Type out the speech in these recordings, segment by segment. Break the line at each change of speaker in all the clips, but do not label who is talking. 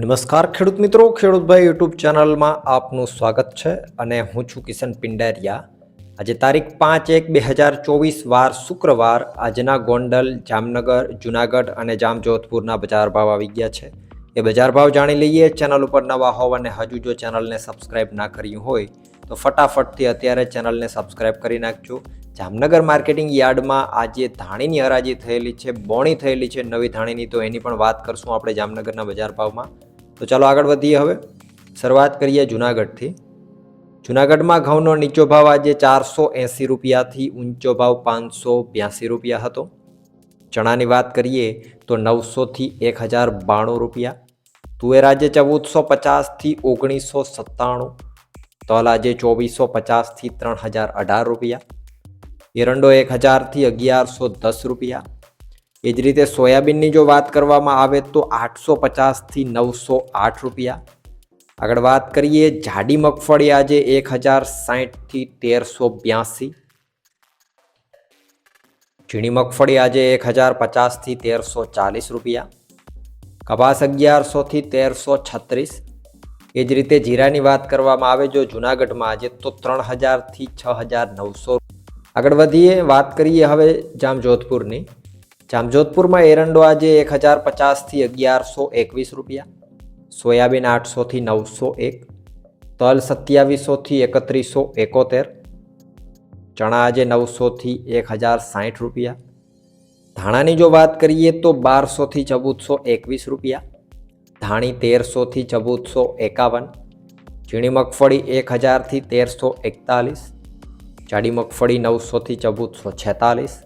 નમસ્કાર ખેડૂત મિત્રો ખેડૂતભાઈ યુટ્યુબ ચેનલમાં આપનું સ્વાગત છે અને હું છું કિશન પિંડારિયા. આજે તારીખ પાંચ એક બે હજાર ચોવીસ, વાર શુક્રવાર આજના ગોંડલ, જામનગર, જુનાગઢ અને જામજોધપુરના બજાર ભાવ આવી ગયા છે. એ બજાર ભાવ જાણી લઈએ, ચેનલ ઉપર નવા હોવ અને હજુ જો ચેનલને સબસ્ક્રાઇબ ના કર્યું હોય, તો ફટાફટથી અત્યારે ચેનલને સબસ્ક્રાઇબ કરી નાખજો. જામનગર માર્કેટિંગ યાર્ડમાં આજે ધાણીની હરાજી થયેલી છે, બોણી થયેલી છે. નવી ધાણીની તો એની પણ વાત કરશું આપણે જામનગરના બજાર ભાવમાં. તો ચાલો આગળ વધીએ હવે. શરૂઆત કરીએ જુનાગઢથી. જુનાગઢમાં ઘઉંનો નીચો ભાવ આજે ચારસો એંસી રૂપિયાથી ઊંચો ભાવ પાંચસો બ્યાસી રૂપિયા હતો. ચણાની વાત કરીએ તો નવસોથી એક હજાર બાણું રૂપિયા. તુવેર આજે ચૌદસો પચાસથી ઓગણીસો સત્તાણું. તલ આજે ચોવીસો પચાસથી ત્રણ હજાર અઢાર રૂપિયા. એરંડો એક હજારથી અગિયારસો દસ રૂપિયા. એ જ રીતે સોયાબીનની જો વાત કરવામાં આવે તો આઠસો પચાસથી નવસો આઠ રૂપિયા. આગળ વાત કરીએ, જાડી મગફળી આજે એક હજાર સાહીઠથી તેરસો બ્યાસી. ઝીણી મગફળી આજે એક હજાર પચાસથી તેરસો ચાલીસ રૂપિયા. કપાસ અગિયારસોથી તેરસો છત્રીસ. એ જ રીતે જીરાની વાત કરવામાં આવે, જો જુનાગઢમાં આજે તો ત્રણ હજારથી છ હજાર નવસો. આગળ વધીએ, વાત કરીએ હવે જામજોધપુરની. જામજોધપુરમાં એરંડો આજે એક હજાર પચાસથી અગિયારસો એકવીસ રૂપિયા, સોયાબીન આઠસોથી નવસો એક, તલ સત્યાવીસોથી એકત્રીસો એકોતેર, ચણા આજે નવસોથી એક હજાર સાઠ રૂપિયા. ધાણાની જો વાત કરીએ તો બારસોથી ચૌદસો એકવીસ રૂપિયા, ધાણી તેરસોથી ચૌદસો એકાવન, ઝીણી મગફળી એક હજારથી તેરસો એકતાલીસ, જાડી મગફળી નવસોથી ચૌદસો છેતાલીસ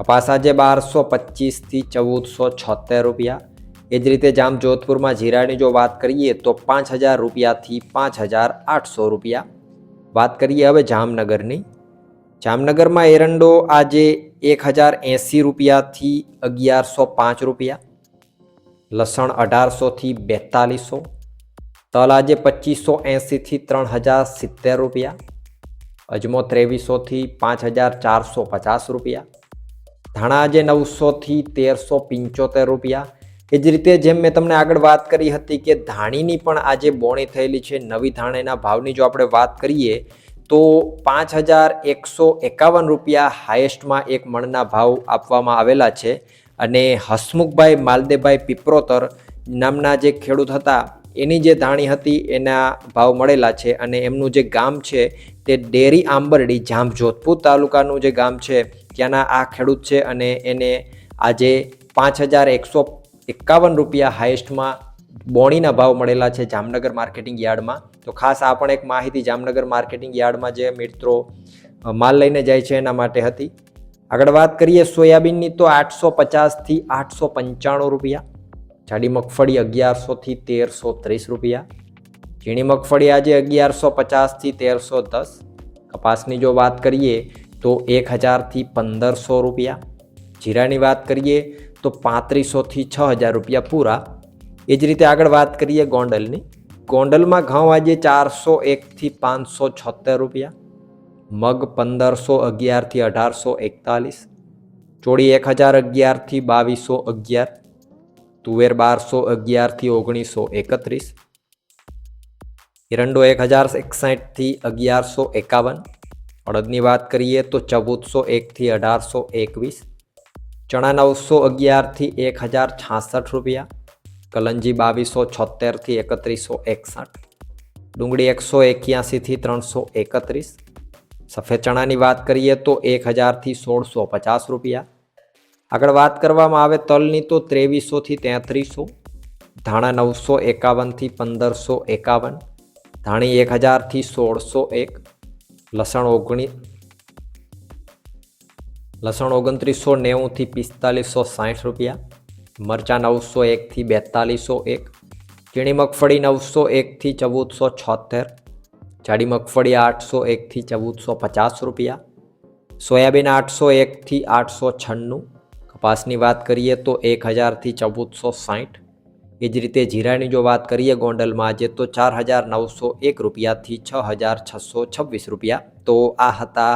કપાસ આજે બારસો પચીસથી ચૌદસો છોતેર રૂપિયા. એ જ રીતે જામ જોધપુરમાં જીરાની જો વાત કરીએ તો પાંચ હજાર રૂપિયાથી પાંચ હજાર આઠસો રૂપિયા. વાત કરીએ હવે જામનગરની. જામનગરમાં એરંડો આજે એક હજાર એંસી રૂપિયાથી અગિયારસો પાંચ રૂપિયા. લસણ અઢારસોથી બેતાલીસો. તલ આજે પચીસો એંસીથી ત્રણ હજાર સિત્તેર રૂપિયા. અજમો ત્રેવીસોથી પાંચ હજાર ચારસો પચાસ રૂપિયા. ધાણા જે નવસોથી તેરસો પંચોતેર રૂપિયા. એ જ રીતે જેમ મેં તમને આગળ વાત કરી હતી કે ધાણીની પણ આજે બોણી થયેલી છે નવી ધાણીના ભાવની જો આપણે વાત કરીએ, તો પાંચ હજાર એકસો એકાવન રૂપિયા હાયેસ્ટમાં એક મણના ભાવ આપવામાં આવેલા છે. અને હસમુખભાઈ માલદેભાઈ પીપરોતર નામના જે ખેડૂત હતા, એની જે ધાણી હતી, એના ભાવ મળેલા છે. અને એમનું જે ગામ છે તે ડેરી આંબરડી, જામજોધપુર તાલુકાનું જે ગામ છે ત્યાંના આ ખેડૂત છે અને એને આજે પાંચ હજાર એકસો એકાવન રૂપિયા હાઇસ્ટમાં બોણીના ભાવ મળેલા છે જામનગર માર્કેટિંગ યાર્ડમાં. તો ખાસ આ પણ એક માહિતી જામનગર માર્કેટિંગ યાર્ડમાં જે મિત્રો માલ લઈને જાય છે એના માટે હતી. આગળ વાત કરીએ સોયાબીનની તો આઠસો પચાસથી આઠસો પંચાણું રૂપિયા, જાડી મગફળી અગિયારસોથી તેરસો ત્રીસ રૂપિયા, ઝીણી મગફળી આજે અગિયારસો પચાસથી તેરસો દસ. કપાસની જો વાત કરીએ તો એક હજારથી પંદરસો રૂપિયા જીરાની વાત કરીએ તો પાંત્રીસોથી છ હજાર રૂપિયા પૂરા એ જ રીતે આગળ વાત કરીએ ગોંડલની ગોંડલમાં ઘઉં આજે ચારસો એકથી પાંચસો છોતેર રૂપિયા મગ પંદરસો અગિયારથી અઢારસો એકતાલીસ ચોળી એક હજાર અગિયારથી બાવીસો અગિયાર તુવેર બારસો અગિયારથી ઓગણીસો એકત્રીસ એરંડો એક હજાર એકસાઠથી અગિયારસો એકાવન અડદની વાત કરીએ તો ચૌદસો એકથી અઢારસો એકવીસ, ચણા નવસો અગિયારથી એક હજાર છાસઠ રૂપિયા, કલંજી બાવીસો છોતેરથી એકત્રીસો એકસઠ, ડુંગળી એકસો એક્યાસીથી ત્રણસો એકત્રીસ, સફેદ ચણાની વાત કરીએ તો એક હજારથી સોળસો પચાસ રૂપિયા. આગળ વાત કરવામાં આવે તલની તો ત્રેવીસોથી તેત્રીસો, ધાણા નવસો એકાવનથી પંદરસો એકાવન, ધાણી એક હજારથી સોળસો એક લસણ ઓગણી લસણ ઓગણત્રીસો નેવુંથી પિસ્તાલીસો સાઠ રૂપિયા, મરચાં નવસો એકથી બેતાલીસો એક, ચીણી મગફળી નવસો એકથી ચૌદસો છોતેર, જાડી મગફળી આઠસો એકથી ચૌદસો પચાસ રૂપિયા, સોયાબીન આઠસો એકથી આઠસો છન્નું. કપાસની વાત કરીએ તો એક હજારથી ચૌદસો સાઠ. એ જ રીતે જીરાની જો વાત કરીએ ગોંડલમાં, આજે તો ચાર હજાર નવસો એક રૂપિયાથી છ હજાર છસો છવ્વીસ રૂપિયા. તો આ હતા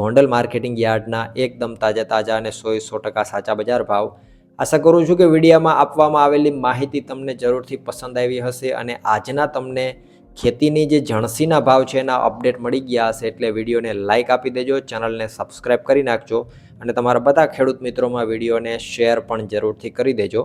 ગોંડલ માર્કેટિંગ યાર્ડના એકદમ તાજા તાજા અને સો સો ટકા સાચા બજાર ભાવ. આશા કરું છું કે વિડીયામાં આપવામાં આવેલી માહિતી તમને જરૂરથી પસંદ આવી હશે અને આજના તમને ખેતીની જે જણસીના ભાવ છે એના અપડેટ મળી ગયા હશે એટલે વિડીયોને લાઇક આપી દેજો, ચેનલને સબસ્ક્રાઈબ કરી નાખજો અને તમારા બધા ખેડૂત મિત્રોમાં વિડીયોને શેર પણ જરૂરથી કરી દેજો.